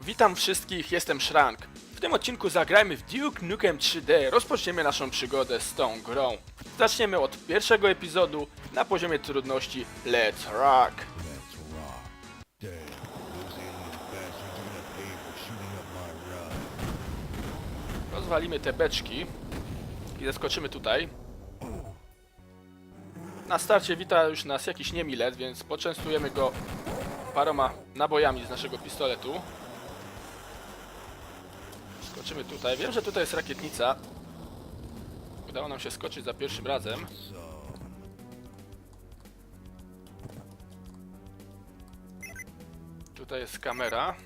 Witam wszystkich, jestem Shrank. W tym odcinku zagrajmy w Duke Nukem 3D. Rozpoczniemy naszą przygodę z tą grą. Zaczniemy od pierwszego epizodu na poziomie trudności Let's Rock. Rozwalimy te beczki i zaskoczymy tutaj. Na starcie wita już nas jakiś niemilet, więc poczęstujemy go paroma nabojami z naszego pistoletu. Skoczymy tutaj. Wiem, że tutaj jest rakietnica. Udało nam się skoczyć za pierwszym razem. Tutaj jest kamera.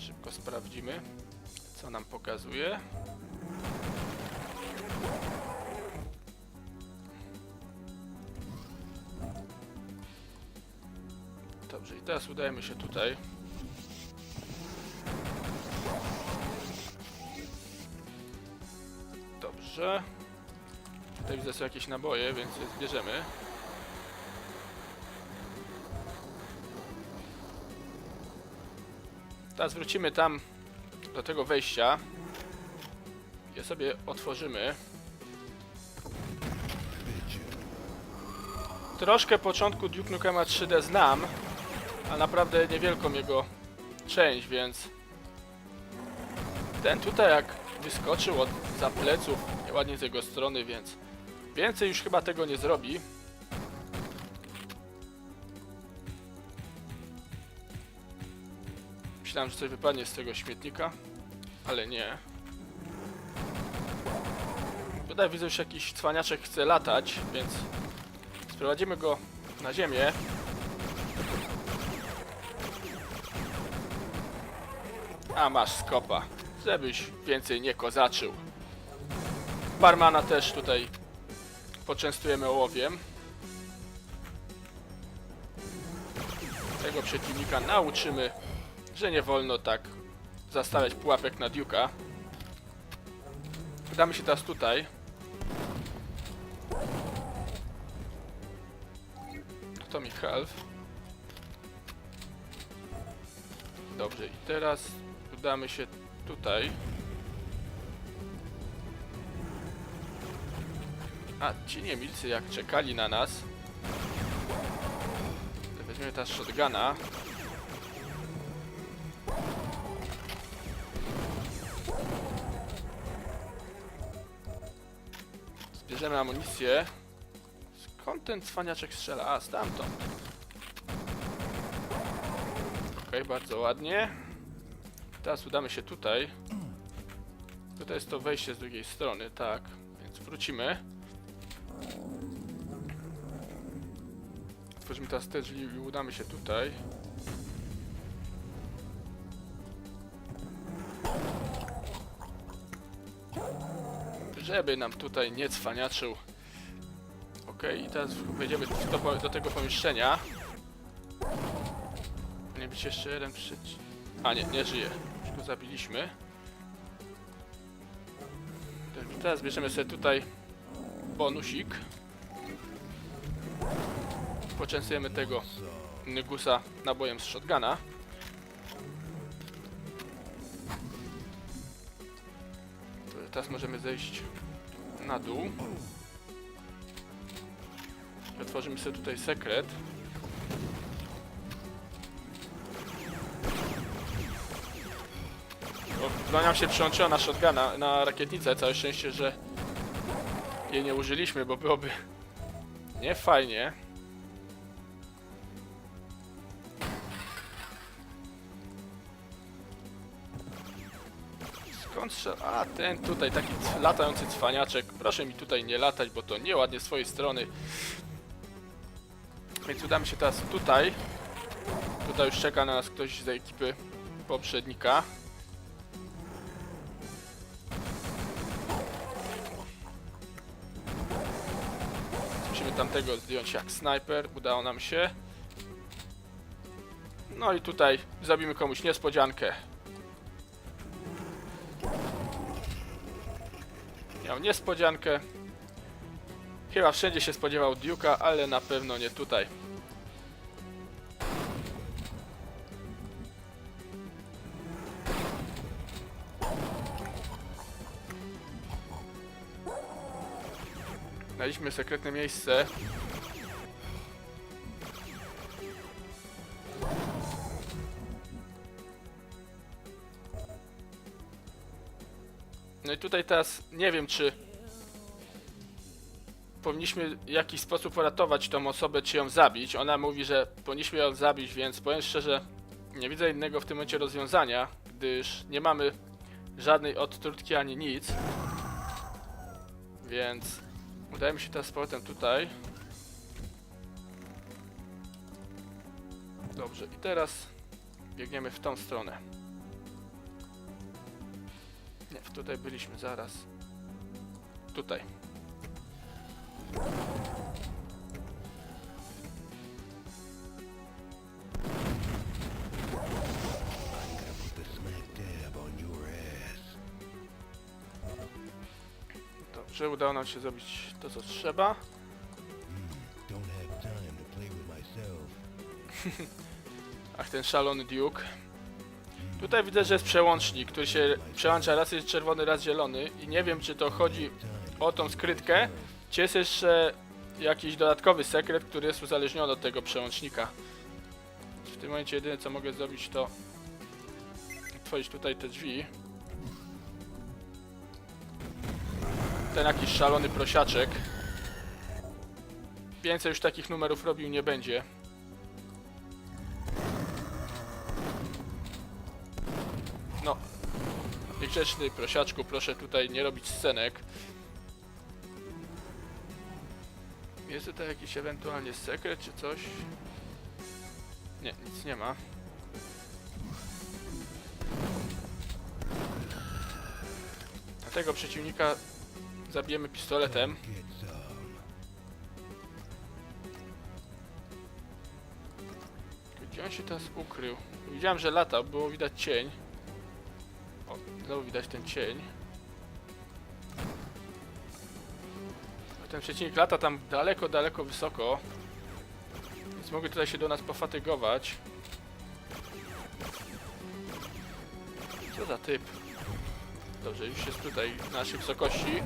Szybko sprawdzimy, co nam pokazuje. Dobrze, i teraz udajemy się tutaj. Dobrze. Tutaj widzę są jakieś naboje, więc je zbierzemy. Teraz wrócimy tam do tego wejścia. Je sobie otworzymy. Troszkę początku Duke Nukema 3D znam, a naprawdę niewielką jego część, więc ten tutaj jak wyskoczył od za pleców, nieładnie z jego strony, więc więcej już chyba tego nie zrobi. Myślałem, że coś wypadnie z tego śmietnika, ale nie. Tutaj widzę, że jakiś cwaniaczek chce latać, więc sprowadzimy go na ziemię. A masz skopa, żebyś więcej nie kozaczył. Barmana też tutaj poczęstujemy ołowiem. Tego przeciwnika nauczymy, że nie wolno tak zastawiać pułapek na Duke'a. Udamy się teraz tutaj. To mi half. Dobrze, i teraz udamy się tutaj. A, ci niemilcy jak czekali na nas. Weźmiemy teraz shotguna. Zbierzemy amunicję. Skąd ten cwaniaczek strzela? A, stamtąd. Okej, bardzo ładnie. Teraz udamy się tutaj. Tutaj jest to wejście z drugiej strony, tak. Więc wrócimy. Otworzymy teraz te drzwi i udamy się tutaj. Żeby nam tutaj nie cwaniaczył. Okej, i teraz wejdziemy do, do tego pomieszczenia. Nie być jeszcze jeden przeciw... A nie, nie żyje. Już go zabiliśmy. Teraz bierzemy sobie tutaj bonusik. Poczęstujemy tego Nygusa nabojem z shotguna. Teraz możemy zejść na dół. Otworzymy sobie tutaj sekret. Nam się przyłączyła na shotguna, na rakietnicę. Całe szczęście, że jej nie użyliśmy, bo byłoby nie fajnie. A, ten tutaj, taki latający cwaniaczek. Proszę mi tutaj nie latać, bo to nieładnie z swojej strony. Więc udamy się teraz tutaj. Tutaj już czeka na nas ktoś z ekipy poprzednika. Musimy tamtego zdjąć jak snajper. Udało nam się. No i tutaj zrobimy komuś niespodziankę. Miał niespodziankę. Chyba wszędzie się spodziewał Duke'a, ale na pewno nie tutaj. Znaliśmy sekretne miejsce, i tutaj teraz nie wiem, czy powinniśmy w jakiś sposób uratować tą osobę, czy ją zabić. Ona mówi, że powinniśmy ją zabić, więc powiem szczerze, nie widzę innego w tym momencie rozwiązania, gdyż nie mamy żadnej odtrutki ani nic. Więc udajemy się teraz powrotem tutaj. Dobrze, i teraz biegniemy w tą stronę. Nie, tutaj byliśmy zaraz. Tutaj. Dobrze, udało nam się zrobić to, co trzeba. Myself. Ach, ten szalony Duke. Tutaj widzę, że jest przełącznik, który się przełącza raz jest czerwony, raz zielony i nie wiem, czy to chodzi o tą skrytkę, czy jest jeszcze jakiś dodatkowy sekret, który jest uzależniony od tego przełącznika. W tym momencie jedyne, co mogę zrobić, to otworzyć tutaj te drzwi. Ten jakiś szalony prosiaczek. Więcej już takich numerów robił nie będzie. No. Niegrzeczny prosiaczku, proszę tutaj nie robić scenek. Jest tutaj jakiś ewentualnie sekret czy coś? Nie, nic nie ma. A tego przeciwnika zabijemy pistoletem. Gdzie on się teraz ukrył? Widziałem, że latał, było widać cień. Znowu widać ten cień. Ten przeciwnik lata tam daleko, daleko wysoko. Więc mogę tutaj się do nas pofatygować. Co za typ? Dobrze, już jest tutaj na naszej wysokości.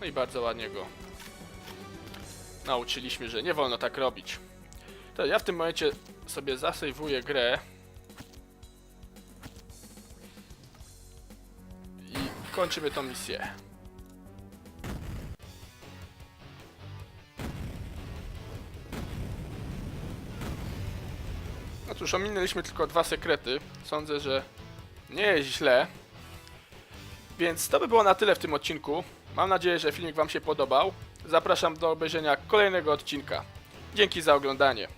No i bardzo ładnie go nauczyliśmy, że nie wolno tak robić. To ja w tym momencie sobie zasejwuję grę. Kończymy tą misję. No cóż, ominęliśmy tylko dwa sekrety. Sądzę, że nie jest źle. Więc to by było na tyle w tym odcinku. Mam nadzieję, że filmik Wam się podobał. Zapraszam do obejrzenia kolejnego odcinka. Dzięki za oglądanie.